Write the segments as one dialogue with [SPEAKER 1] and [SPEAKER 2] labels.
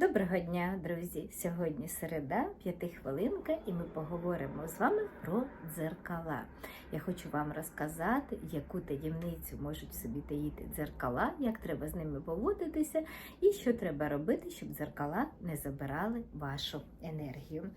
[SPEAKER 1] Доброго дня, друзі! Сьогодні середа, п'ятихвилинка, і ми поговоримо з вами про дзеркала. Я хочу вам розказати, яку таємницю можуть собі таїти дзеркала, як треба з ними поводитися, і що треба робити, щоб дзеркала не забирали вашу енергію.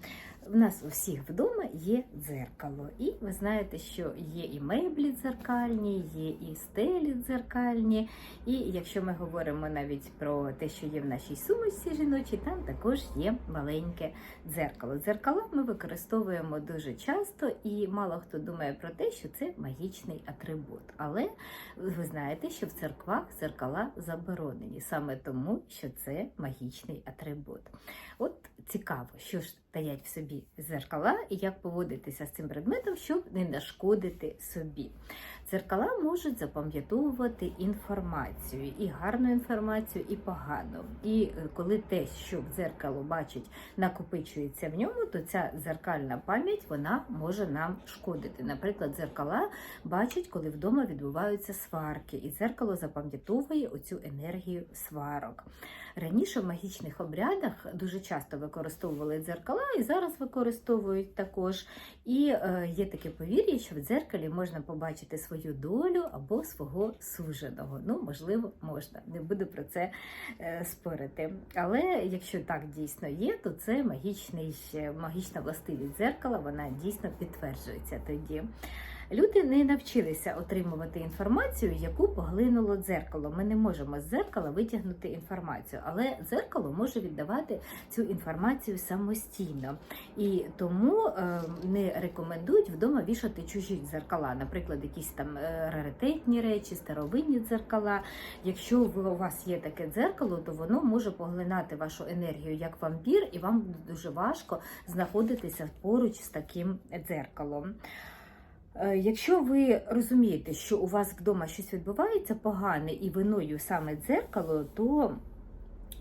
[SPEAKER 1] У нас у всіх вдома є дзеркало, і ви знаєте, що є і меблі дзеркальні, є і стелі дзеркальні. І якщо ми говоримо навіть про те, що є в нашій сумочці жіночій, там також є маленьке дзеркало. Дзеркала ми використовуємо дуже часто, і мало хто думає про те, що це магічний атрибут. Але ви знаєте, що в церквах дзеркала заборонені саме тому, що це магічний атрибут. От цікаво, що ж таять в собі дзеркала і як поводитися з цим предметом, щоб не нашкодити собі. Дзеркала можуть запам'ятовувати інформацію, і гарну інформацію, і погану. І е, коли те, що в дзеркало бачить, накопичується в ньому, то ця дзеркальна пам'ять вона може нам шкодити. Наприклад, дзеркала бачать, коли вдома відбуваються сварки, і дзеркало запам'ятовує оцю енергію сварок. Раніше в магічних обрядах дуже часто використовували дзеркала, і зараз використовують також. І е, є таке повір'я, що в дзеркалі можна побачити свою долю або свого суженого. Ну, можливо, можна. Не буду про це е, спорити. Але якщо так дійсно є, то це магічний, магічна властивість дзеркала, вона дійсно підтверджується тоді. Люди не навчилися отримувати інформацію, яку поглинуло дзеркало. Ми не можемо з дзеркала витягнути інформацію, але дзеркало може віддавати цю інформацію самостійно. І тому е, не рекомендують вдома вішати чужі дзеркала, наприклад, якісь там е, раритетні речі, старовинні дзеркала. Якщо ви, у вас є таке дзеркало, то воно може поглинати вашу енергію як вампір, і вам буде дуже важко знаходитися поруч з таким дзеркалом. Е, Якщо ви розумієте, що у вас вдома щось відбувається погане і виною саме дзеркало, то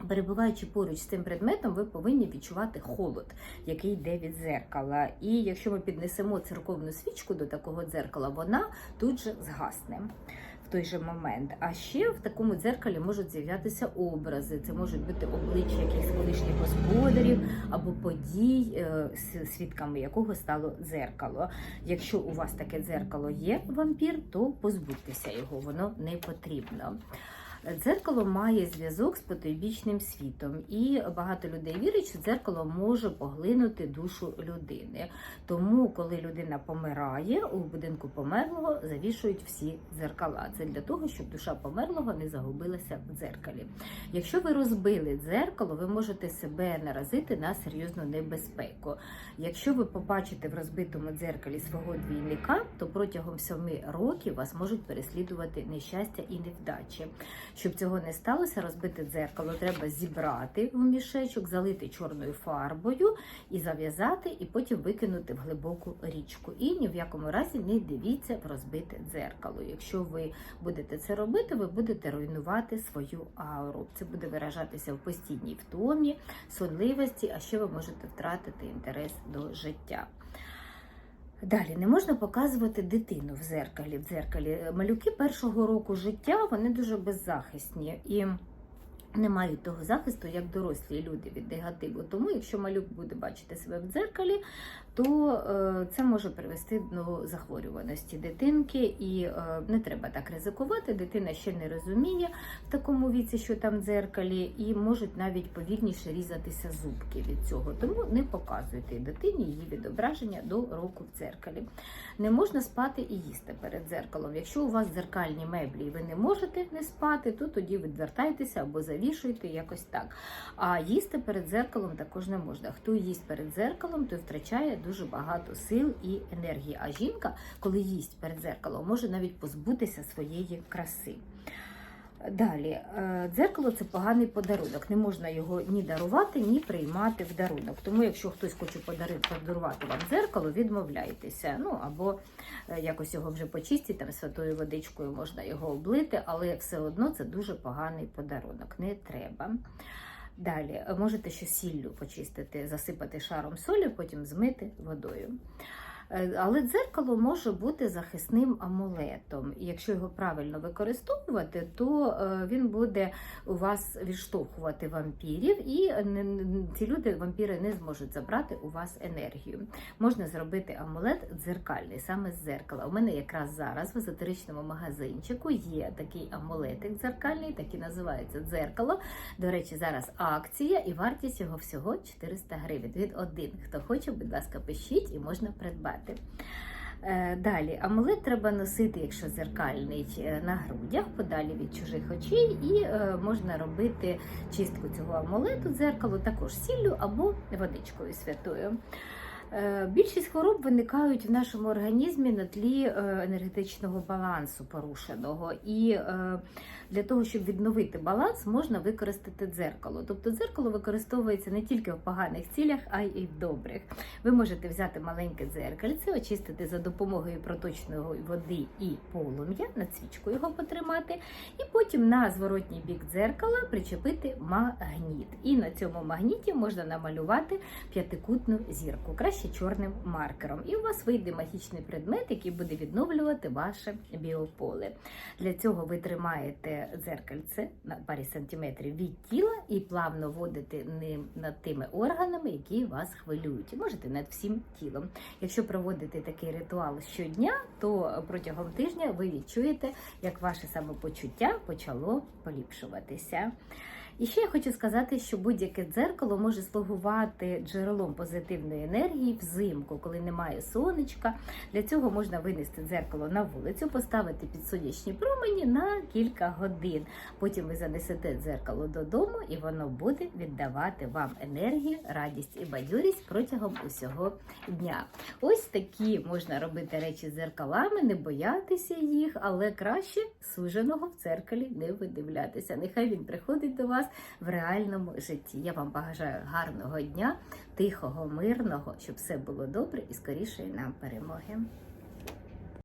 [SPEAKER 1] Перебуваючи поруч з цим предметом, ви повинні відчувати холод, який йде від дзеркала. І якщо ми піднесемо церковну свічку до такого дзеркала, вона тут же згасне той же момент. А ще в такому дзеркалі можуть з'являтися образи. Це можуть бути обличчя якихось колишніх господарів або подій, е, свідками якого стало дзеркало. Якщо у вас таке дзеркало є вампір, то позбудьтеся його, воно не потрібно. Дзеркало має зв'язок з потойбічним світом, і багато людей вірять, що дзеркало може поглинути душу людини. Тому, коли людина помирає, у будинку померлого завішують всі дзеркала. Це для того, щоб душа померлого не загубилася в дзеркалі. Якщо ви розбили дзеркало, ви можете себе наразити на серйозну небезпеку. Якщо ви побачите в розбитому дзеркалі свого двійника, то протягом семи років вас можуть переслідувати нещастя і невдачі. Щоб цього не сталося, розбите дзеркало треба зібрати в мішечок, залити чорною фарбою і зав'язати, і потім викинути в глибоку річку. І ні в якому разі не дивіться в розбите дзеркало. Якщо ви будете це робити, ви будете руйнувати свою ауру. Це буде виражатися в постійній втомі, сонливості, а ще ви можете втратити інтерес до життя. Далі не можна показувати дитину в зеркалі. В дзеркалі малюки першого року життя вони дуже беззахисні і не мають того захисту, як дорослі люди від негативу. Тому, якщо малюк буде бачити себе в дзеркалі, то е, це може привести до захворюваності дитинки, і е, не треба так ризикувати. Дитина ще не розуміє в такому віці, що там дзеркалі, і можуть навіть повільніше різатися зубки від цього. Тому не показуйте дитині її відображення до року в дзеркалі. Не можна спати і їсти перед дзеркалом. Якщо у вас дзеркальні меблі і ви не можете не спати, то тоді відвертайтеся або завішуйте якось так. А їсти перед дзеркалом також не можна. Хто їсть перед дзеркалом, той втрачає дуже багато сил і енергії. А жінка, коли їсть перед дзеркалом, може навіть позбутися своєї краси. Далі, е, дзеркало це поганий подарунок. Не можна його ні дарувати, ні приймати в дарунок. Тому, якщо хтось хоче подарити, подарувати вам дзеркало, відмовляйтеся. Ну або е, якось його вже почистіть, там святою водичкою можна його облити, але все одно це дуже поганий подарунок. Не треба. Далі можете ще сіллю почистити, засипати шаром солі, потім змити водою. Е, Але дзеркало може бути захисним амулетом. Якщо його правильно використовувати, то е, він буде у вас відштовхувати вампірів, і ці люди, вампіри, не зможуть забрати у вас енергію. Можна зробити амулет дзеркальний, саме з дзеркала. У мене якраз зараз в езотеричному магазинчику є такий амулетик дзеркальний, так і називається дзеркало. До речі, зараз акція і вартість його всього 400 гривень. Від один. Хто хоче, будь ласка, пишіть і можна придбати. Е, Далі, амулет треба носити, якщо зеркальний, е, на грудях, подалі від чужих очей, і е, можна робити чистку цього амулету дзеркалу також сіллю або водичкою святою. Більшість хвороб виникають в нашому організмі на тлі енергетичного балансу порушеного. І для того, щоб відновити баланс, можна використати дзеркало. Тобто дзеркало використовується не тільки в поганих цілях, а й в добрих. Ви можете взяти маленьке дзеркальце, очистити за допомогою проточної води і полум'я, над свічкою його потримати, і потім на зворотній бік дзеркала причепити магніт. І на цьому магніті можна намалювати п'ятикутну зірку, краще чорним маркером. І у вас вийде магічний предмет, який буде відновлювати ваше біополе. Для цього ви тримаєте дзеркальце на парі сантиметрів від тіла і плавно водити ним над тими органами, які вас хвилюють. Можете над всім тілом. Якщо проводити такий ритуал щодня, то протягом тижня ви відчуєте, як ваше самопочуття почало поліпшуватися. І ще я хочу сказати, що будь-яке дзеркало може слугувати джерелом позитивної енергії взимку, коли немає сонечка. Для цього можна винести дзеркало на вулицю, поставити під сонячні промені на кілька годин. Потім ви занесете дзеркало додому, і воно буде віддавати вам енергію, радість і бадьорість протягом усього дня. Ось такі можна робити речі з дзеркалами, не боятися їх, але краще суженого в дзеркалі не видивлятися. Нехай він приходить до вас в реальному житті. Я вам бажаю гарного дня, тихого, мирного, щоб все було добре і скоріше нам перемоги.